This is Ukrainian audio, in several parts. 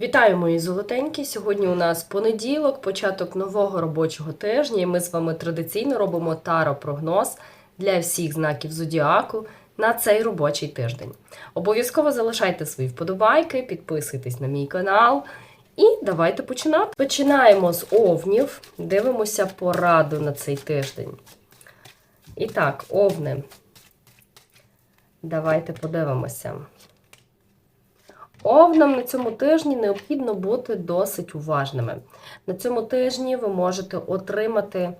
Вітаю, мої золотенькі! Сьогодні у нас понеділок, початок нового робочого тижня, і ми з вами традиційно робимо таро-прогноз для всіх знаків зодіаку на цей робочий тиждень. Обов'язково залишайте свої вподобайки, підписуйтесь на мій канал. І давайте починати. Починаємо з овнів, дивимося пораду на цей тиждень. І так, овни. Давайте подивимося. Овнам на цьому тижні необхідно бути досить уважними. На цьому тижні ви можете отримати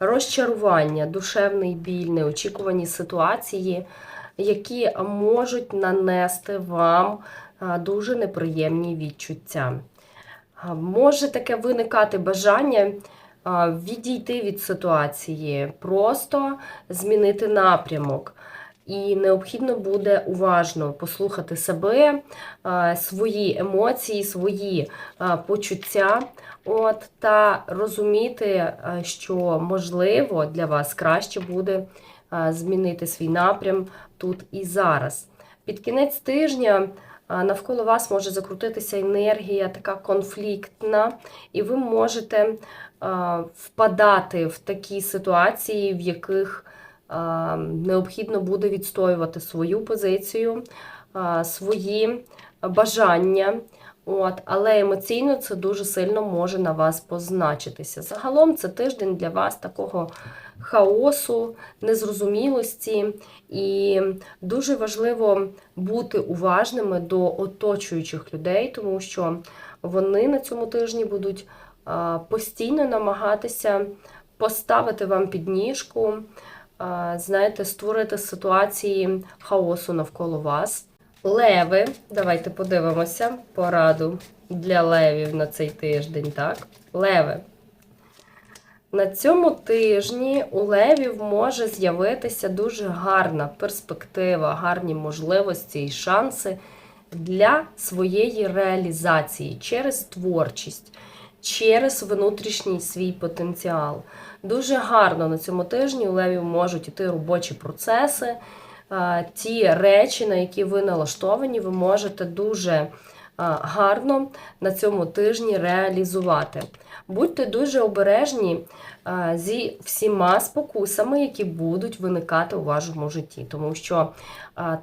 розчарування, душевний біль, неочікувані ситуації, які можуть нанести вам дуже неприємні відчуття. Може таке виникати бажання відійти від ситуації, просто змінити напрямок. І необхідно буде уважно послухати себе, свої емоції, свої почуття, от, та розуміти, що можливо для вас краще буде змінити свій напрям тут і зараз. Під кінець тижня навколо вас може закрутитися енергія така конфліктна, і ви можете впадати в такі ситуації, в яких необхідно буде відстоювати свою позицію, свої бажання. От, але емоційно це дуже сильно може на вас позначитися. Загалом це тиждень для вас такого хаосу, незрозумілості, і дуже важливо бути уважними до оточуючих людей, тому що вони на цьому тижні будуть постійно намагатися поставити вам підніжку, знаєте, створити ситуації хаосу навколо вас. Леви, давайте подивимося пораду для левів на цей тиждень. Так, леви. На цьому тижні у левів може з'явитися дуже гарна перспектива, гарні можливості і шанси для своєї реалізації через творчість, через внутрішній свій потенціал. Дуже гарно на цьому тижні у левів можуть іти робочі процеси. Ті речі, на які ви налаштовані, ви можете дуже гарно на цьому тижні реалізувати. Будьте дуже обережні зі всіма спокусами, які будуть виникати у вашому житті, тому що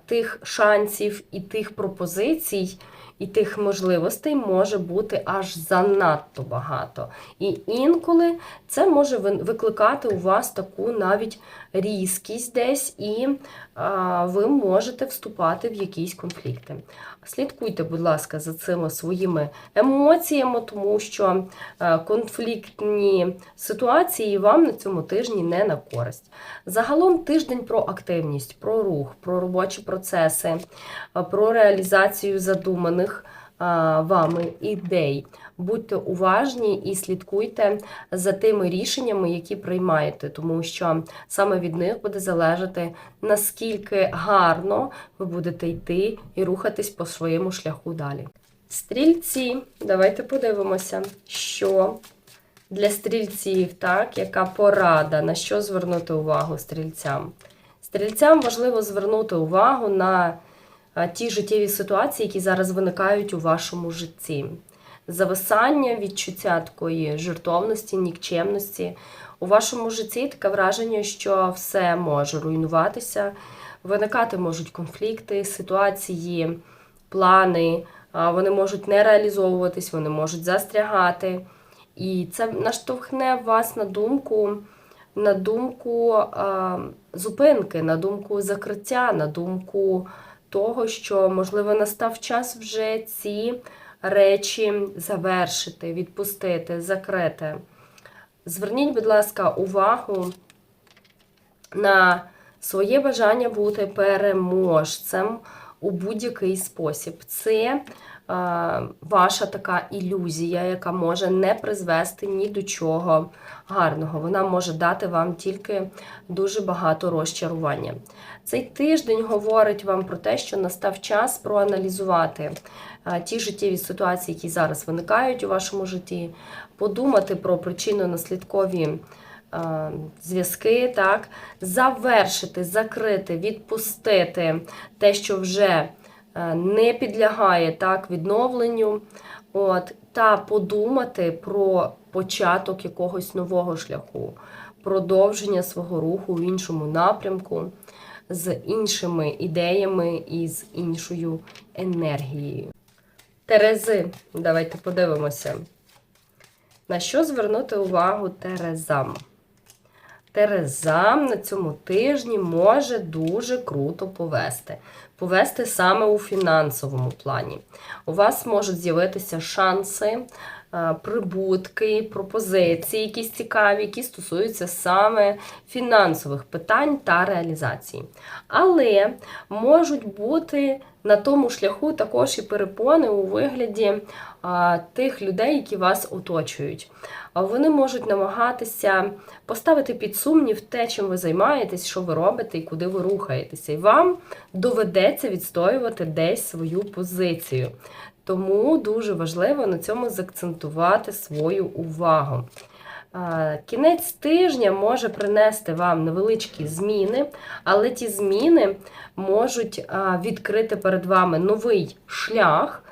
тих шансів і тих пропозицій. І тих можливостей може бути аж занадто багато. І інколи це може викликати у вас таку навіть різкість десь, і ви можете вступати в якісь конфлікти. Слідкуйте, будь ласка, за цими своїми емоціями, тому що конфліктні ситуації вам на цьому тижні не на користь. Загалом тиждень про активність, про рух, про робочі процеси, про реалізацію задуманих вами ідей. Будьте уважні і слідкуйте за тими рішеннями, які приймаєте, тому що саме від них буде залежати, наскільки гарно ви будете йти і рухатись по своєму шляху далі. Стрільці, давайте подивимося, що для стрільців, так, яка порада, на що звернути увагу стрільцям. Стрільцям важливо звернути увагу на ті життєві ситуації, які зараз виникають у вашому житті. Зависання, відчуття такої жертовності, нікчемності. У вашому житті таке враження, що все може руйнуватися, виникати можуть конфлікти, ситуації, плани, вони можуть не реалізовуватись, вони можуть застрягати. І це наштовхне вас на думку, на думку а, зупинки, на думку закриття, на думку того, що, можливо, настав час вже ці речі завершити, відпустити, закрити. Зверніть, будь ласка, увагу на своє бажання бути переможцем у будь-який спосіб. Це ваша така ілюзія, яка може не призвести ні до чого гарного. Вона може дати вам тільки дуже багато розчарування. Цей тиждень говорить вам про те, що настав час проаналізувати ті життєві ситуації, які зараз виникають у вашому житті, подумати про причинно-наслідкові. Зв'язки, так, завершити, закрити, відпустити те, що вже е, не підлягає так відновленню. От, та подумати про початок якогось нового шляху, продовження свого руху в іншому напрямку, з іншими ідеями і з іншою енергією. Терези, давайте подивимося. На що звернути увагу Терезам? Терезам на цьому тижні може дуже круто повести. Повести саме у фінансовому плані. У вас можуть з'явитися шанси, прибутки, пропозиції, якісь цікаві, які стосуються саме фінансових питань та реалізації. Але можуть бути на тому шляху також і перепони у вигляді а, тих людей, які вас оточують. Вони можуть намагатися поставити під сумнів те, чим ви займаєтесь, що ви робите і куди ви рухаєтеся. І вам доведеться відстоювати десь свою позицію. Тому дуже важливо на цьому заакцентувати свою увагу. Кінець тижня може принести вам невеличкі зміни, але ті зміни можуть відкрити перед вами новий шлях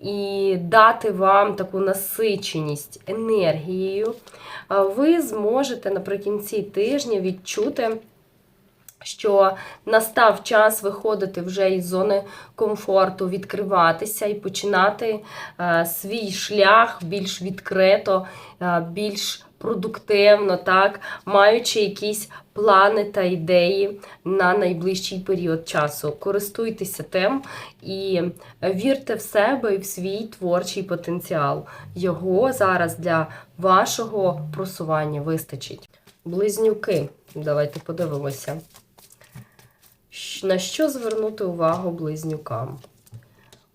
і дати вам таку насиченість енергією. Ви зможете наприкінці тижня відчути. Що настав час виходити вже із зони комфорту, відкриватися і починати е, свій шлях більш відкрито, е, більш продуктивно, так, маючи якісь плани та ідеї на найближчий період часу. Користуйтеся тим і вірте в себе і в свій творчий потенціал. Його зараз для вашого просування вистачить. Близнюки, давайте подивимося. На що звернути увагу близнюкам?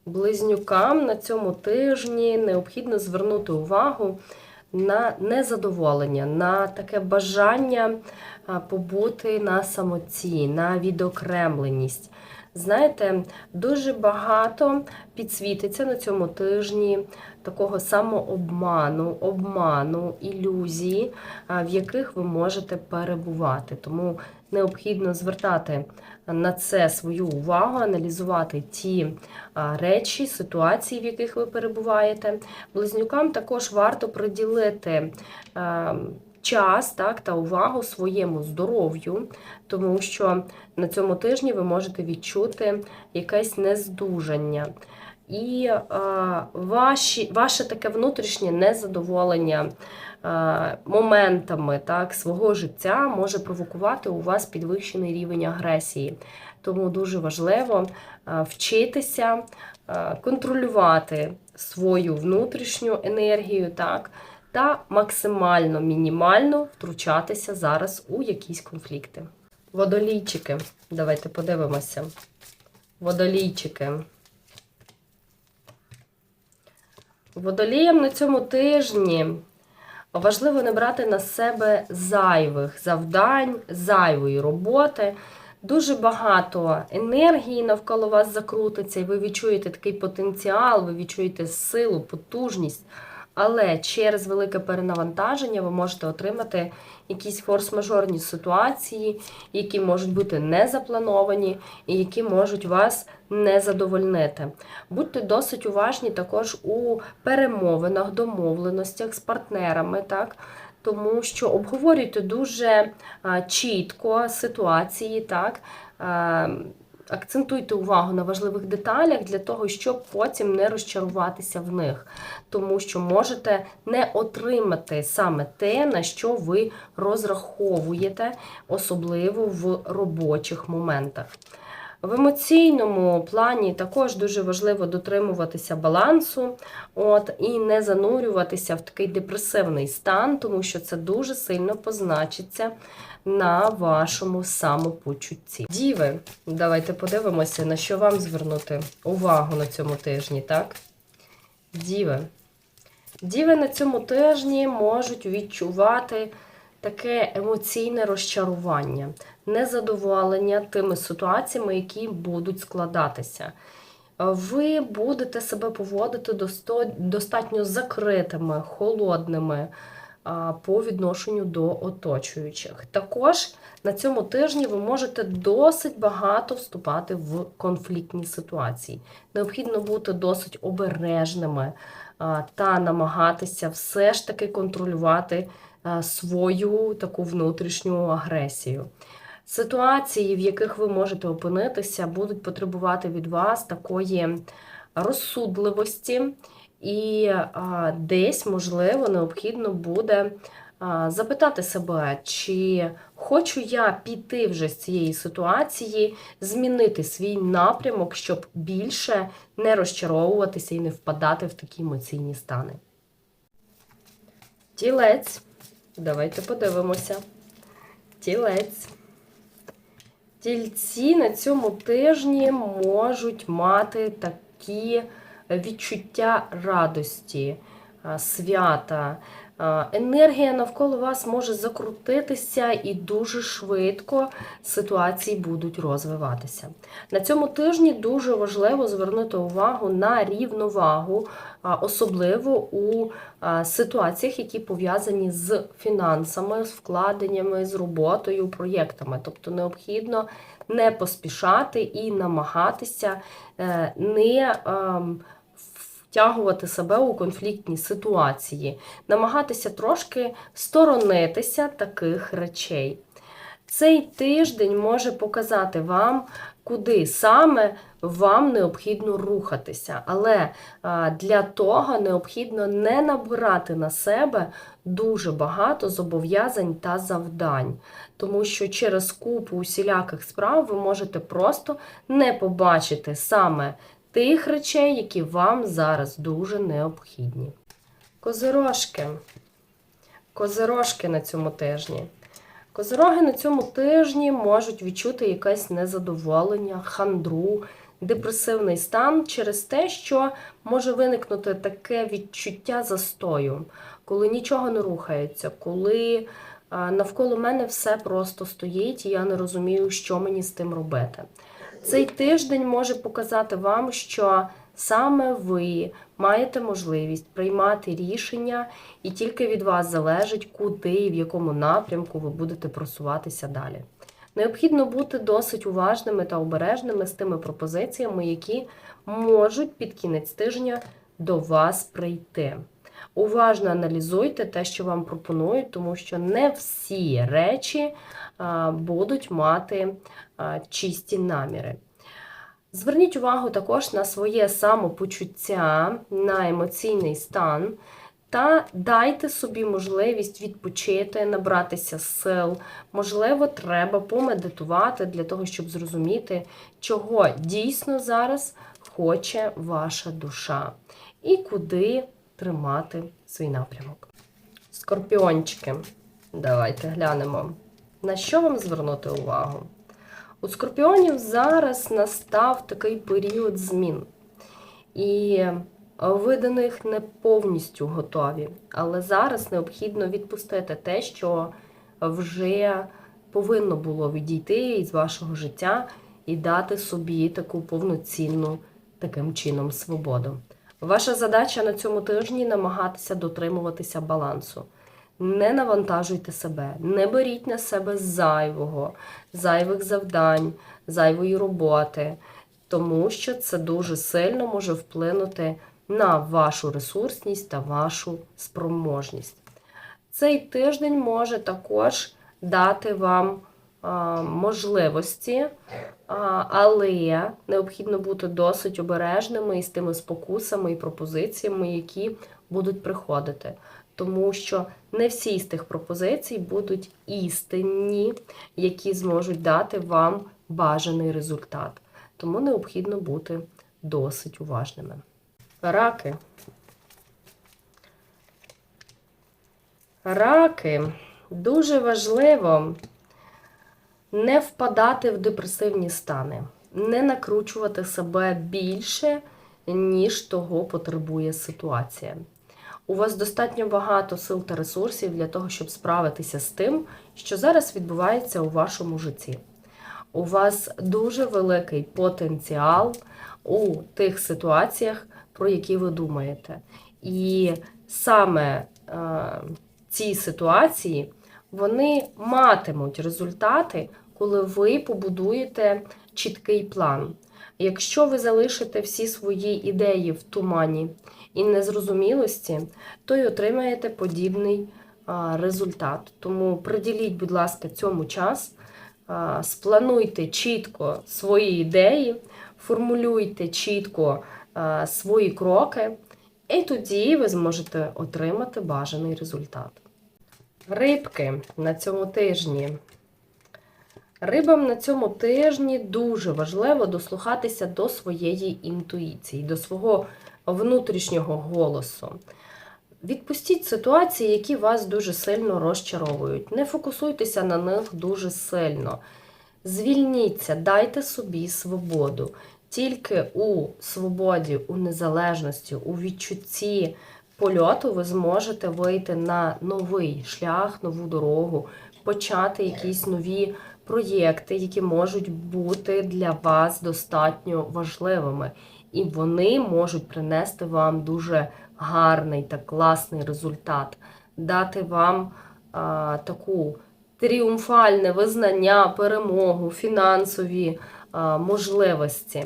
Близнюкам на цьому тижні необхідно звернути увагу на незадоволення, на таке бажання побути на самоті, на відокремленість. Знаєте, дуже багато підсвітиться на цьому тижні такого самообману, обману, ілюзії, в яких ви можете перебувати. Тому необхідно звертати на це свою увагу, аналізувати ті речі, ситуації, в яких ви перебуваєте. Близнюкам також варто приділити. Час так, та увагу своєму здоров'ю, тому що на цьому тижні ви можете відчути якесь нездужання. І е, ваші, ваше таке внутрішнє незадоволення е, моментами так, свого життя може провокувати у вас підвищений рівень агресії. Тому дуже важливо е, вчитися контролювати свою внутрішню енергію, так, та максимально мінімально втручатися зараз у якісь конфлікти. Водолійчики, давайте подивимося. Водолійчики. Водоліям на цьому тижні важливо не брати на себе зайвих завдань, зайвої роботи. Дуже багато енергії навколо вас закрутиться, і ви відчуєте такий потенціал, ви відчуєте силу, потужність. Але через велике перенавантаження ви можете отримати якісь форс-мажорні ситуації, які можуть бути не заплановані і які можуть вас не задовольнити. Будьте досить уважні також у перемовинах, домовленостях з партнерами, так? Тому що обговорюйте дуже чітко ситуації, так? Акцентуйте увагу на важливих деталях для того, щоб потім не розчаруватися в них, тому що можете не отримати саме те, на що ви розраховуєте, особливо в робочих моментах. В емоційному плані також дуже важливо дотримуватися балансу от, і не занурюватися в такий депресивний стан, тому що це дуже сильно позначиться на вашому самопочутті. Діви, давайте подивимося, на що вам звернути увагу на цьому тижні, так? Діви. Діви на цьому тижні можуть відчувати таке емоційне розчарування, незадоволення тими ситуаціями, які будуть складатися. Ви будете себе поводити достатньо закритими, холодними, по відношенню до оточуючих. Також на цьому тижні ви можете досить багато вступати в конфліктні ситуації. Необхідно бути досить обережними та намагатися все ж таки контролювати свою таку внутрішню агресію. Ситуації, в яких ви можете опинитися, будуть потребувати від вас такої розсудливості, і а, десь, можливо, необхідно буде а, запитати себе, чи хочу я піти вже з цієї ситуації, змінити свій напрямок, щоб більше не розчаровуватися і не впадати в такі емоційні стани. Тілець. Давайте подивимося. Тілець. Тільці на цьому тижні можуть мати такі відчуття радості, свята. Енергія навколо вас може закрутитися і дуже швидко ситуації будуть розвиватися. На цьому тижні дуже важливо звернути увагу на рівновагу, особливо у ситуаціях, які пов'язані з фінансами, з вкладеннями, з роботою, проєктами. Тобто необхідно не поспішати і намагатися е, не ем, втягувати себе у конфліктні ситуації, намагатися трошки сторонитися таких речей. Цей тиждень може показати вам, куди саме вам необхідно рухатися. Але для того необхідно не набирати на себе дуже багато зобов'язань та завдань, тому що через купу усіляких справ ви можете просто не побачити саме тих речей, які вам зараз дуже необхідні. Козирожки. Козирожки на цьому тижні. Козироги на цьому тижні можуть відчути якесь незадоволення, хандру, депресивний стан через те, що може виникнути таке відчуття застою, коли нічого не рухається, коли навколо мене все просто стоїть, і я не розумію, що мені з тим робити. Цей тиждень може показати вам, що саме ви маєте можливість приймати рішення, і тільки від вас залежить, куди і в якому напрямку ви будете просуватися далі. Необхідно бути досить уважними та обережними з тими пропозиціями, які можуть під кінець тижня до вас прийти. Уважно аналізуйте те, що вам пропонують, тому що не всі речі будуть мати чисті наміри. Зверніть увагу також на своє самопочуття, на емоційний стан. Та дайте собі можливість відпочити, набратися сил. Можливо, треба помедитувати для того, щоб зрозуміти, чого дійсно зараз хоче ваша душа і куди тримати свій напрямок. Скорпіончики. Давайте глянемо. На що вам звернути увагу? У скорпіонів зараз настав такий період змін. І ви до них не повністю готові. Але зараз необхідно відпустити те, що вже повинно було відійти із вашого життя і дати собі таку повноцінну таким чином свободу. Ваша задача на цьому тижні намагатися дотримуватися балансу. Не навантажуйте себе, не беріть на себе зайвого, зайвих завдань, зайвої роботи, тому що це дуже сильно може вплинути на вашу ресурсність та вашу спроможність. Цей тиждень може також дати вам можливості, але необхідно бути досить обережними із тими спокусами і пропозиціями, які будуть приходити тому що не всі з тих пропозицій будуть істинні, які зможуть дати вам бажаний результат. Тому необхідно бути досить уважними. Раки. Раки дуже важливо не впадати в депресивні стани, не накручувати себе більше, ніж того потребує ситуація. У вас достатньо багато сил та ресурсів для того, щоб справитися з тим, що зараз відбувається у вашому житті. У вас дуже великий потенціал у тих ситуаціях, про які ви думаєте. І саме е, ці ситуації, вони матимуть результати, коли ви побудуєте чіткий план. Якщо ви залишите всі свої ідеї в тумані і незрозумілості, то й отримаєте подібний результат. Тому приділіть, будь ласка, цьому час, сплануйте чітко свої ідеї, формулюйте чітко свої кроки, і тоді ви зможете отримати бажаний результат. Рибки на цьому тижні. Рибам на цьому тижні дуже важливо дослухатися до своєї інтуїції, до свого внутрішнього голосу. Відпустіть ситуації, які вас дуже сильно розчаровують. Не фокусуйтеся на них дуже сильно. Звільніться, дайте собі свободу. Тільки у свободі, у незалежності, у відчутті польоту ви зможете вийти на новий шлях, нову дорогу, почати якісь нові проєкти, які можуть бути для вас достатньо важливими. І вони можуть принести вам дуже гарний та класний результат, дати вам а, таку тріумфальне визнання, перемогу, фінансові а, можливості.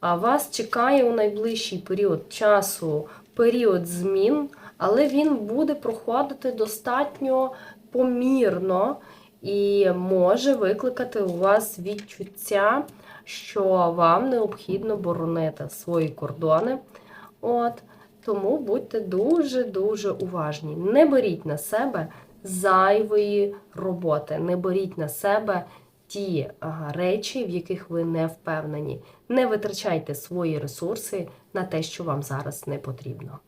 А вас чекає у найближчий період часу період змін, але він буде проходити достатньо помірно і може викликати у вас відчуття, що вам необхідно боронити свої кордони. От. Тому будьте дуже-дуже уважні. Не беріть на себе зайвої роботи, не беріть на себе ті речі, в яких ви не впевнені. Не витрачайте свої ресурси на те, що вам зараз не потрібно.